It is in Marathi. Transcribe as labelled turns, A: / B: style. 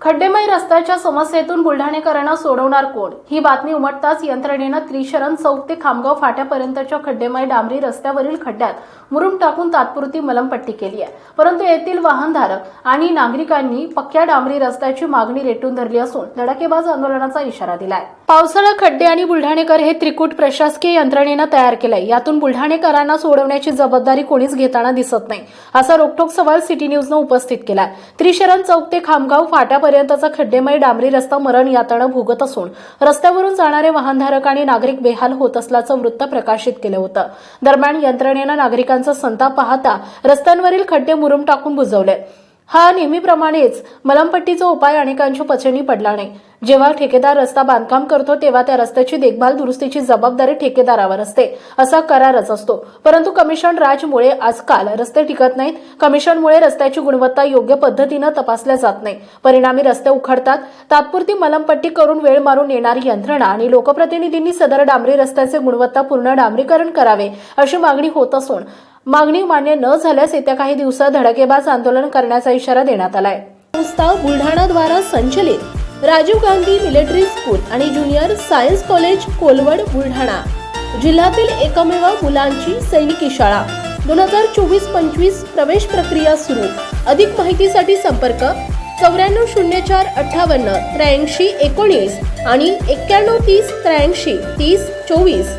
A: खड्डेमय रस्त्याच्या समस्येतून बुलढाणेकरांना सोडवणार कोण? ही बातमी उमटताच यंत्रणेनं त्रिशरण चौक ते खामगाव फाट्यापर्यंतच्या खड्डेमय डांबरी रस्त्यावरील खड्ड्यात मुरुम टाकून तात्पुरती मलमपट्टी केली आहे. परंतु येथील वाहनधारक आणि नागरिकांनी पक्क्या डांबरी रस्त्याची मागणी रेटून धरली असून धडाकेबाज आंदोलनाचा इशारा दिलाय. पावसाळा खड्डे आणि बुलढाणेकर हे त्रिकूट प्रशासकीय यंत्रणेनं तयार केलंय. यातून बुलढाणेकरांना सोडवण्याची जबाबदारी कोणीच घेताना दिसत नाही असा रोखोक सवाल सिटी न्यूजनं उपस्थित केलाय. त्रिशरण चौक ते खामगाव फाट्या पर्यंतचा खड्डेमय डांबरी रस्ता मरण यातनं भोगत असून रस्त्यावरून जाणारे वाहनधारक आणि नागरिक बेहाल होत असल्याचं वृत्त प्रकाशित केलं होतं. दरम्यान यंत्रणेनं नागरिकांचा संताप पाहता रस्त्यांवरील खड्डे मुरुम टाकून बुजवले. हा नेहमीप्रमाणेच मलमपट्टीचा उपाय अनेकांच्या पचनी पडला नाही. जेव्हा ठेकेदार रस्ता बांधकाम करतो तेव्हा त्या रस्त्याची देखभाल दुरुस्तीची जबाबदारी ठेकेदारावर असते असा करारच असतो. परंतु कमिशन राजमुळे आजकाल रस्ते टिकत नाहीत. कमिशनमुळे रस्त्याची गुणवत्ता योग्य पद्धतीनं तपासल्या जात नाही. परिणामी रस्ते उखडतात. तात्पुरती मलमपट्टी करून वेळ मारून येणारी यंत्रणा आणि लोकप्रतिनिधींनी सदर डांबरी रस्त्याचे गुणवत्तापूर्ण डांबरीकरण करावे अशी मागणी होत असून मागणी मान्य न झाल्यास येत्या काही दिवसात धडकेबाज आंदोलन करण्याचा इशारा देण्यात आलाय. संस्था बुलढाणाद्वारा संचलित राजीव गांधी मिलिटरी स्कूल आणि junior science college Kolwad Buldhana. जिल्ह्यातील एकमेव मुलांची सैनिकी शाळा. दोन हजार चोवीस पंचवीस प्रवेश प्रक्रिया सुरू. अधिक माहितीसाठी संपर्क चौऱ्याण्णव शून्य चार अठ्ठावन्न त्र्याऐंशी एकोणीस आणि एक्क्याण्णव तीस त्र्याऐंशी तीस चोवीस.